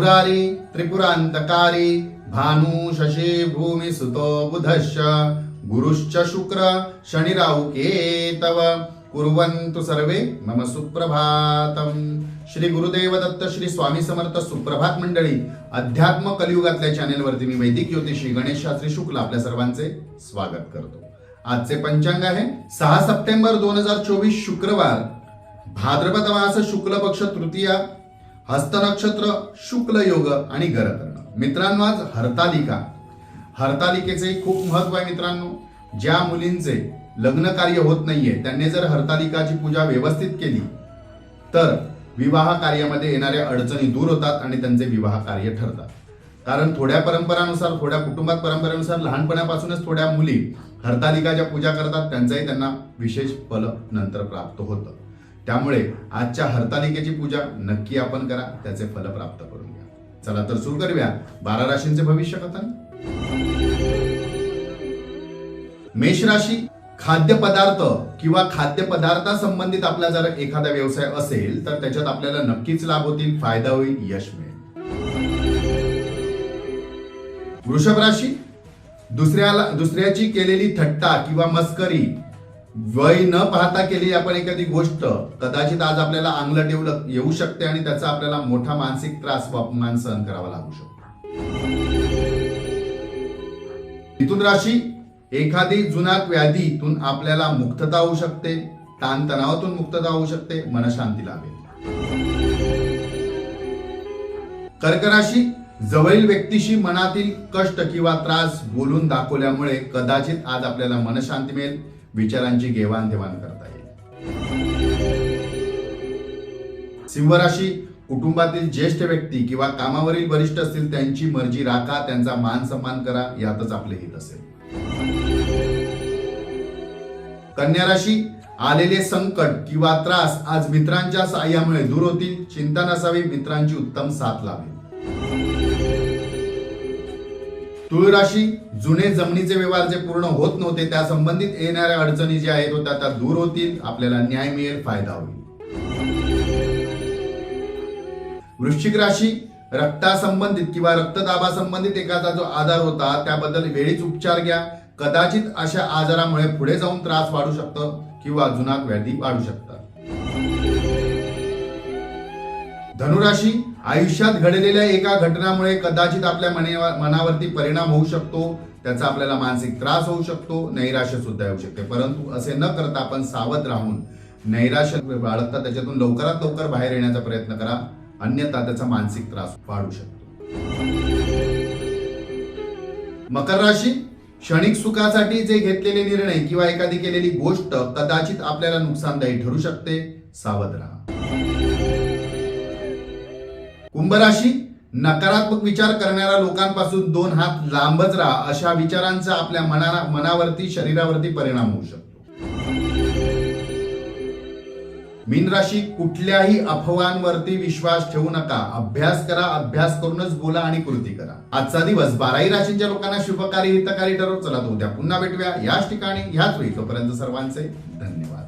मुरारी त्रिपुरांतकारी भानु शशी भूमी सुतो बुधश्च गुरुश्च शुक्र शनिराहु केतव कुर्वन्तु सर्वे मम सुप्रभातम। श्री गुरुदेव दत्त श्री स्वामी समर्थ सुप्रभात मंडळी अध्यात्म कलियुगातल्या चॅनेलवरती मी वैदिक ज्योतिषी गणेश शास्त्री शुक्ल आपल्या सर्वांचे स्वागत करतो. आजचे पंचांग आहे सहा सप्टेंबर दोन हजार चोवीस शुक्रवार भाद्रपद मास शुक्ल पक्ष तृतीया हस्तनक्षत्र शुक्ल योग आणि गरकर्ण मित्रांनो आज हरतालिका. हरतालिकेचे खूप महत्त्व आहे मित्रांनो. ज्या मुलींचे लग्न कार्य होत नाहीये त्यांनी जर हरतालिकाची पूजा व्यवस्थित केली तर विवाह कार्यामध्ये येणाऱ्या अडचणी दूर होतात आणि त्यांचे विवाह कार्य ठरतात. कारण थोड्या परंपरानुसार थोड्या कुटुंबात परंपरेनुसार लहानपणापासूनच थोड्या मुली हरतालिकाच्या पूजा करतात त्यांचंही त्यांना विशेष फल नंतर प्राप्त होतं. त्यामुळे आजच्या हरतालिकेची पूजा नक्की आपण करा त्याचे फल प्राप्त करून घ्या. चला तर सुरू करूया बारा राशींचे भविष्य कथन. मेष राशी खाद्यपदार्थ किंवा खाद्यपदार्था संबंधित आपला जर एखादा व्यवसाय असेल तर त्याच्यात आपल्याला नक्कीच लाभ होतील फायदा होईल यश मिळेल. वृषभ राशी दुसऱ्याला दुसऱ्याची केलेली थट्टा किंवा मस्करी वय न पाहता केली आपण एखादी गोष्ट कदाचित आज आपल्याला अंगलट येऊ येऊ शकते आणि त्याचा आपल्याला मोठा मानसिक त्रास व अपमान सहन करावा लागू शकतो. मिथुन राशी एखादी जुनाट व्याधीतून आपल्याला मुक्तता होऊ शकते ताणतणावातून मुक्तता होऊ शकते मनशांती लाभेल. कर्कराशी जवळील व्यक्तीशी मनातील कष्ट किंवा त्रास बोलून दाखवल्यामुळे कदाचित आज आपल्याला मनशांती मिळेल विचारांची देवाण करता येईल. सिंह राशी कुटुंबातील ज्येष्ठ व्यक्ती किंवा कामावरील वरिष्ठ असतील त्यांची मर्जी राखा त्यांचा मान सन्मान करा यातच आपले हित असेल. कन्या राशी आलेले संकट किंवा त्रास आज मित्रांच्या साह्यामुळे दूर होतील. चिंता नसावी मित्रांची उत्तम साथ लाभेल. तुळ राशी जुने जमिनीचे व्यवहार जे पूर्ण होत नव्हते त्या संबंधित येणाऱ्या अडचणी ज्या आहेत त्या त्या दूर होतील. आपल्याला न्याय मिळेल फायदा होईल. वृश्चिक राशी रक्तासंबंधित किंवा रक्तदाबा संबंधित एखादा जो आजार होता त्याबद्दल वेळीच उपचार घ्या. कदाचित अशा आजारामुळे पुढे जाऊन त्रास वाढू शकतं किंवा जुनात व्याधी वाढू शकतात. धनुराशी आयुष्यात घडलेल्या एका घटनामुळे कदाचित आपल्या मनावरती परिणाम होऊ शकतो. त्याचा आपल्याला मानसिक त्रास होऊ शकतो. नैराश्य सुद्धा येऊ शकते. परंतु असे न करता आपण सावध राहून नैराश्य बाळगता त्याच्यातून लवकरात लवकर बाहेर येण्याचा प्रयत्न करा. अन्यथा त्याचा मानसिक त्रास वाढू शकतो. मकर राशी क्षणिक सुखासाठी जे घेतलेले निर्णय किंवा एखादी केलेली गोष्ट कदाचित आपल्याला नुकसानदायी ठरू शकते. सावध राहा. कुंभ राशी नकारात्मक विचार करणाऱ्या लोकांपासून दोन हात लांबच राहा अशा विचारांचा आपल्या मना मनावरती शरीरावरती परिणाम होऊ शकतो. मीन राशी कुठल्याही अफवांवरती विश्वास ठेवू नका. अभ्यास करा अभ्यास करूनच बोला आणि कृती करा. आजचा दिवस बाराही राशींच्या लोकांना शुभकारी हितकारी ठरव. चला तो उद्या पुन्हा भेटूया. याच ठिकाणी ह्याच वेळी तोपर्यंत सर्वांचे धन्यवाद.